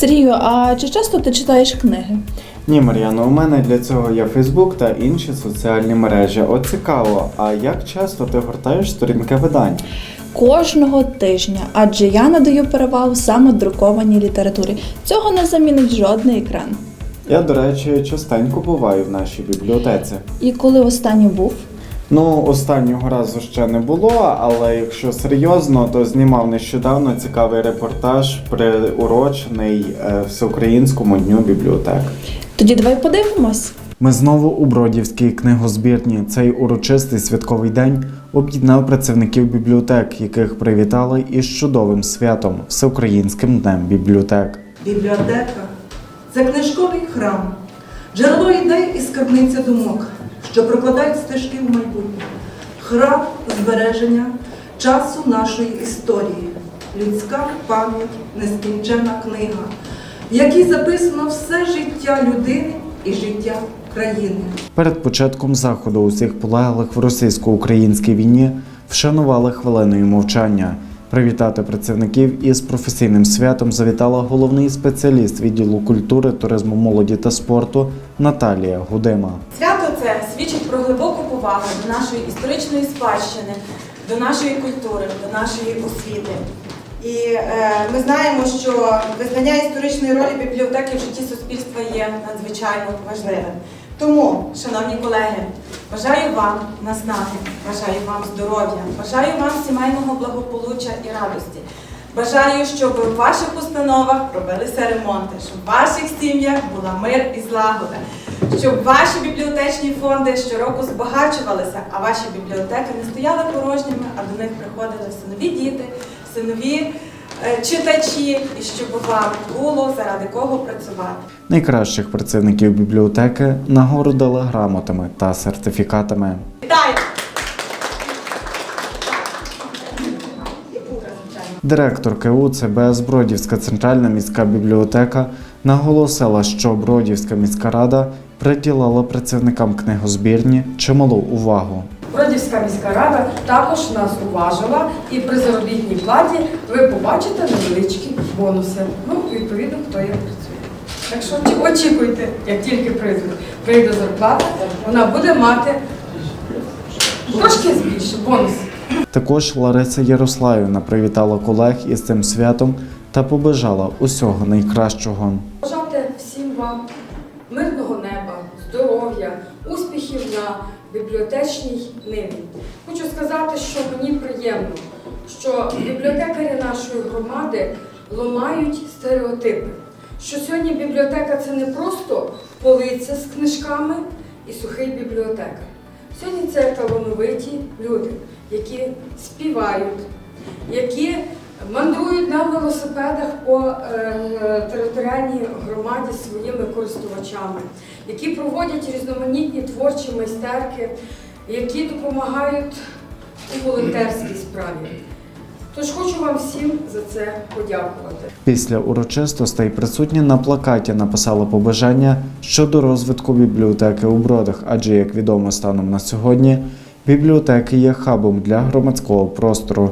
Сергію, а чи часто ти читаєш книги? Ні, Мар'яно, у мене для цього є Фейсбук та інші соціальні мережі. От цікаво, а як часто ти гортаєш сторінки видань? Кожного тижня, адже я надаю перевагу саме друкованій літературі. Цього не замінить жодний екран. Я, до речі, частенько буваю в нашій бібліотеці. І коли останній був? Ну, останнього разу ще не було, але якщо серйозно, то знімав нещодавно цікавий репортаж приурочений е, Всеукраїнському дню бібліотек. Тоді давай подивимось. Ми знову у Бродівській книгозбірні. Цей урочистий святковий день об'єднав працівників бібліотек, яких привітали із чудовим святом Всеукраїнським днем бібліотек. Бібліотека це книжковий храм, джерело ідей і скарбниця думок, що прокладають стежки в майбутнє, храм збереження часу нашої історії, людська пам'ять, нескінчена книга, в якій записано все життя людини і життя країни. Перед початком заходу усіх полеглих в російсько-українській війні вшанували хвилиною мовчання. Привітати працівників із професійним святом завітала головний спеціаліст відділу культури, туризму, молоді та спорту Наталія Гудима. Свято про глибоку повагу до нашої історичної спадщини, до нашої культури, до нашої освіти. І е, ми знаємо, що визнання історичної ролі бібліотеки в житті суспільства є надзвичайно важливим. Тому, шановні колеги, бажаю вам наснаги, бажаю вам здоров'я, бажаю вам сімейного благополуччя і радості. Бажаю, щоб в ваших установах робилися ремонти, щоб в ваших сім'ях була мир і злагода, щоб ваші бібліотечні фонди щороку збагачувалися, а ваші бібліотеки не стояли порожніми, а до них приходили синові діти, синові е, читачі, і щоб вам було заради кого працювати. Найкращих працівників бібліотеки нагородили грамотами та сертифікатами. Вітаю! Директор КУ ЦБС Бродівська центральна міська бібліотека наголосила, що Бродівська міська рада приділила працівникам книгозбірні чималу увагу. Бродівська міська рада також нас уважила, і при заробітній платі ви побачите невеличкі бонуси. Ну, відповідно, хто як працює. Так що очікуйте, як тільки прийде, прийде зарплата, вона буде мати трошки збільше бонус. Також Лариса Ярославівна привітала колег із цим святом та побажала усього найкращого. Бажати всім вам мирного здоров'я, успіхів на бібліотечній ниві. Хочу сказати, що мені приємно, що бібліотекарі нашої громади ламають стереотипи. Що сьогодні бібліотека це не просто полиця з книжками і сухий бібліотекар. Сьогодні це талановиті люди, які співають, які мандрують на велосипедах по е, територіальній громаді своїми користувачами, які проводять різноманітні творчі майстерки, які допомагають у волонтерській справі. Тож хочу вам всім за це подякувати. Після урочистостей присутні на плакаті написали побажання щодо розвитку бібліотеки у Бродах, адже, як відомо станом на сьогодні, бібліотеки є хабом для громадського простору.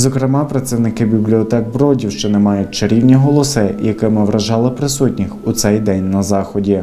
Зокрема, працівники бібліотек Бродівщини мають чарівні голоси, якими вражали присутніх у цей день на заході.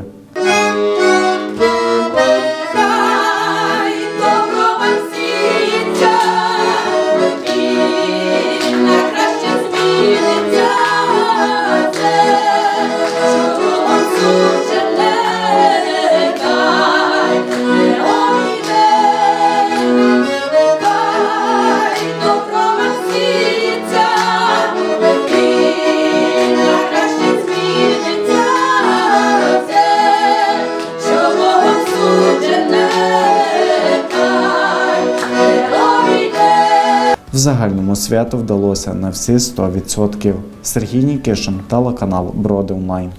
Загальному свято вдалося на всі 100%. Сергій Нікишин, телеканал Броди Онлайн.